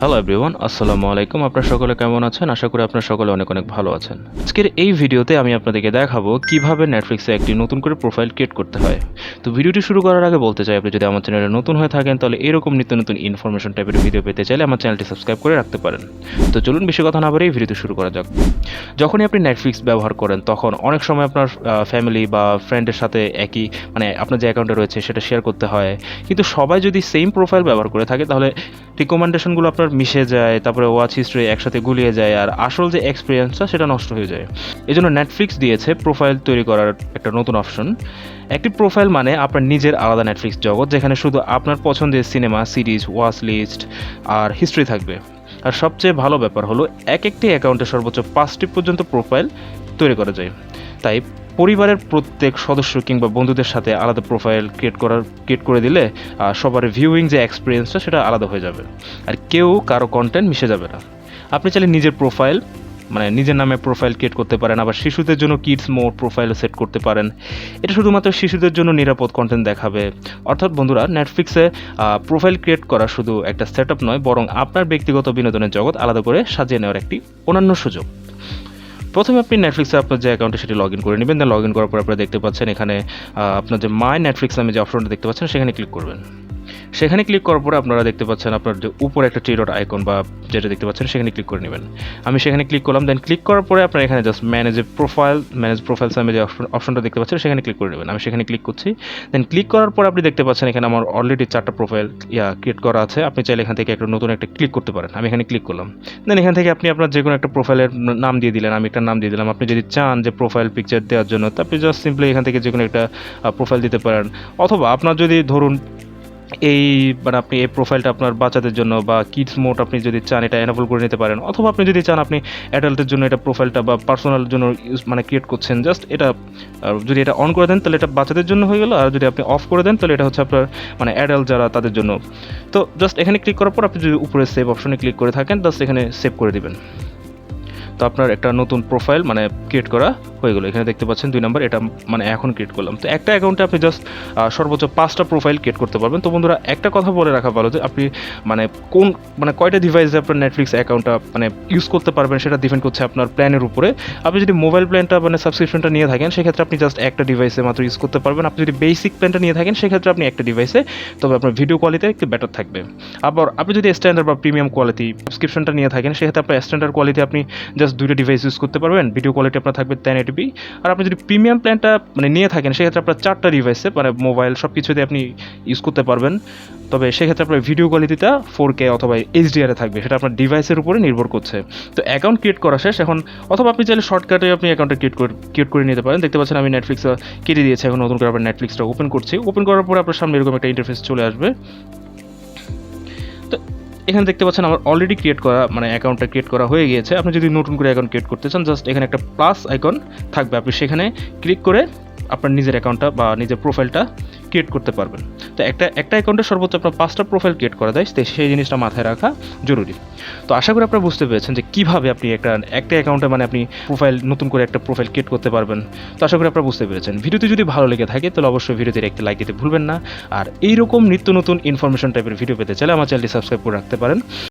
Hello everyone আসসালামু আলাইকুম আপনারা সকলে কেমন আছেন? আশা করি আপনারা সকলে অনেক অনেক ভালো আছেন। আজকের এই ভিডিওতে আমি আপনাদেরকে দেখাবো কীভাবে নেটফ্লিক্সে একটি নতুন করে প্রোফাইল ক্রিয়েট করতে হয়। তো ভিডিওটি শুরু করার আগে বলতে চাই, আপনি যদি আমার চ্যানেলে নতুন হয়ে থাকেন, তাহলে এরকম নিত্য নতুন ইনফরমেশন টাইপের ভিডিও পেতে চাইলে আমার চ্যানেলটি সাবস্ক্রাইব করে রাখতে পারেন। তো চলুন বেশি কথা না বাড়িয়ে ভিডিওটি শুরু করা যাক। যখনই আপনি নেটফ্লিক্স ব্যবহার করেন, তখন অনেক সময় আপনার ফ্যামিলি বা ফ্রেন্ডের সাথে একই মানে আপনার যে অ্যাকাউন্টে রয়েছে সেটা শেয়ার করতে হয়। কিন্তু সবাই যদি সেম প্রোফাইল ব্যবহার করে থাকে, তাহলে রিকমেন্ডেশনগুলো আপনার মিশে যায়, তারপরে ওয়াচ হিস্ট্রি একসাথে গুলিয়ে যায়, আর আসল যে এক্সপিরিয়েন্সটা সেটা নষ্ট হয়ে যায়। এই জন্য নেটফ্লিক্স দিয়েছে প্রোফাইল তৈরি করার একটা নতুন অপশন একটি প্রোফাইল মানে আপনার নিজের আলাদা নেটফ্লিক্স জগৎ, যেখানে শুধু আপনার পছন্দের সিনেমা সিরিজ ওয়াচ লিস্ট আর হিস্ট্রি থাকবে। আর সবচেয়ে ভালো ব্যাপার হলো এক একটি অ্যাকাউন্টে সর্বোচ্চ পাঁচটি পর্যন্ত প্রোফাইল তৈরি করা যায়। তাই পরিবারের প্রত্যেক সদস্য কিংবা বন্ধুদের সাথে আলাদা প্রোফাইল ক্রিয়েট করার ক্রিয়েট করে দিলে সবার ভিউইং যে এক্সপিরিয়েন্সটা সেটা আলাদা হয়ে যাবে। আর কেউ কারও কন্টেন্ট মিশে যাবে না। আপনি চাইলে নিজের প্রোফাইল মানে নিজের নামে প্রোফাইল ক্রিয়েট করতে পারেন, আবার শিশুদের জন্য কিডস মোড প্রোফাইল সেট করতে পারেন। এটা শুধুমাত্র শিশুদের জন্য নিরাপদ কন্টেন্ট দেখাবে। অর্থাৎ বন্ধুরা নেটফ্লিক্সে প্রোফাইল ক্রিয়েট করা শুধু একটা সেট নয়, বরং আপনার ব্যক্তিগত বিনোদনের জগৎ আলাদা করে সাজিয়ে নেওয়ার একটি অন্যান্য সুযোগ। প্রথমে আপনি নেটফ্লিক্সে আপনার যে অ্যাকাউন্টে সেটি লগ ইন করে নেবেন দেন লগ ইন করার পর আপনারা দেখতে পাচ্ছেন এখানে আপনার যে মাই নেটফ্লিক্স নামে যে অপশনটা দেখতে পাচ্ছেন, সেখানে ক্লিক করবেন। সেখানে ক্লিক করার পরে আপনারা দেখতে পাচ্ছেন আপনার যে উপরে একটা টি ডট আইকন বা যেটা দেখতে পাচ্ছেন, সেখানে ক্লিক করে নেবেন। আমি সেখানে ক্লিক করলাম দেন ক্লিক করার পরে আপনার এখানে just manage profile manage profiles নামে যে অপশনটা দেখতে পাচ্ছেন, সেখানে ক্লিক করে নেবেন। আমি সেখানে ক্লিক করছি। দেন ক্লিক করার পরে আপনি দেখতে পাচ্ছেন এখানে আমার অলরেডি চারটা প্রোফাইল ইয়া ক্রিয়েট করা আছে। আপনি চাইলে এখান থেকে একটা নতুন একটা ক্লিক করতে পারেন। আমি এখানে ক্লিক করলাম। দেন এখান থেকে আপনি আপনার যে কোনো একটা প্রোফাইলের নাম দিয়ে দিলেন, আমি একটা নাম দিয়ে দিলাম। আপনি যদি চান যে প্রোফাইল পিকচার দেওয়ার জন্য, তো আপনি জাস্ট সিম্পলি এখান থেকে যে কোনো একটা প্রোফাইল দিতে পারেন। অথবা আপনার যদি ধরুন এই মানে আপনি এই প্রোফাইলটা আপনার বাচ্চাদের জন্য বা কিডস মোড আপনি যদি চান, এটা এনাবল করে নিতে পারেন। অথবা আপনি যদি চান, আপনি অ্যাডাল্টের জন্য এটা প্রোফাইলটা বা পার্সোনাল জন্য ইউজ মানে ক্রিয়েট করছেন জাস্ট এটা যদি এটা অন করে দেন, তাহলে এটা বাচ্চাদের জন্য হয়ে গেল। আর যদি আপনি অফ করে দেন, তাহলে এটা হচ্ছে আপনার মানে অ্যাডাল্ট যারা, তাদের জন্য। তো জাস্ট এখানে ক্লিক করার পর আপনি যদি উপরে সেভ অপশনে ক্লিক করে থাকেন জাস্ট এখানে সেভ করে দিবেন। তো আপনার একটা নতুন প্রোফাইল মানে ক্রিয়েট করা। হয়ে গেলো। এখানে দেখতে পাচ্ছেন দুই নম্বর, এটা মানে এখন ক্রিয়েট করলাম। তো একটা অ্যাকাউন্টে আপনি জাস্ট সর্বোচ্চ পাঁচটা প্রোফাইল ক্রিয়েট করতে পারবেন। তো বন্ধুরা, একটা কথা বলে রাখা ভালো যে আপনি মানে কোন মানে কয়টা ডিভাইসে আপনার নেটফ্লিক্স অ্যাকাউন্টটা মানে ইউজ করতে পারবেন সেটা ডিপেন্ড করছে আপনার প্ল্যানের উপরে। আপনি যদি মোবাইল প্ল্যানটা মানে সাবস্ক্রিপশনটা নিয়ে থাকেন, সেক্ষেত্রে আপনি জাস্ট একটা ডিভাইসে মাত্র ইউজ করতে পারবেন। আপনি যদি বেসিক প্ল্যানটা নিয়ে থাকেন, সেক্ষেত্রে আপনি একটা ডিভাইসে তবে আপনার ভিডিও কোয়ালিটি একটু বেটার থাকবে। আবার আপনি যদি স্ট্যান্ডার্ড বা প্রিমিয়াম কোয়ালিটি সাবস্ক্রিপশনটা নিয়ে থাকেন, সেক্ষেত্রে আপনার স্ট্যান্ডার্ড কোয়ালিটি আপনি জাস্ট দুইটা ডিভাইস ইউজ করতে পারবেন। ভিডিও কোয়ালিটি আপনার থাকবে টেন এইটিপি আর আপনি যদি প্রিমিয়াম প্ল্যানটা মানে নিয়ে থাকেন, সেক্ষেত্রে আপনার চারটা ডিভাইসে মানে মোবাইল সব কিছুতে আপনি ইউজ করতে পারবেন। তবে সেক্ষেত্রে আপনার ভিডিও কোয়ালিটিটা ফোর কে অথবা এইচডিআরে থাকবে, সেটা আপনার ডিভাইসের উপরে নির্ভর করছে। তো অ্যাকাউন্ট ক্রিয়েট করা শেষ, এখন অথবা আপনি চাইলে শর্টকাটে আপনি অ্যাকাউন্টটা ক্রিয়েট করে ক্রিয়েট করে নিতে পারেন। দেখতে পাচ্ছেন আমি নেটফ্লিক্স কেটে দিয়েছি, এখন নতুন করে আবার নেটফ্লিক্সটা ওপেন করছি। ওপেন করার পরে আপনার সামনে এরকম একটা ইন্টারফেস চলে আসবে। এখানে দেখতে পাচ্ছেন আমার অলরেডি ক্রিয়েট করা মানে অ্যাকাউন্টটা ক্রিয়েট করা হয়ে গিয়েছে। আপনি যদি নতুন করে অ্যাকাউন্ট ক্রিয়েট করতে চান জাস্ট এখানে একটা প্লাস আইকন থাকবে। আপনি সেখানে ক্লিক করে আপনার নিজের অ্যাকাউন্টটা বা নিজের প্রোফাইলটা ক্রিয়েট করতে পারবেন। তো একটা একটা অ্যাকাউন্টে সর্বোচ্চ আপনার পাঁচটা প্রোফাইল ক্রিয়েট করা যায় সেই জিনিসটা মাথায় রাখা জরুরি। তো আশা করি আপনারা বুঝতে পেরেছেন যে কীভাবে আপনি একটা একটা অ্যাকাউন্টে মানে আপনি প্রোফাইল নতুন করে একটা প্রোফাইল ক্রিয়েট করতে পারবেন। তো আশা করি আপনারা বুঝতে পেরেছেন। ভিডিওটি যদি ভালো লেগে থাকে, তাহলে অবশ্যই ভিডিওতে একটি লাইক দিতে ভুলবেন না। আর এইরকম নিত্য নতুন ইনফরমেশন টাইপের ভিডিও পেতে চাইলে আমার চ্যানেলটি সাবস্ক্রাইব করে রাখতে পারেন।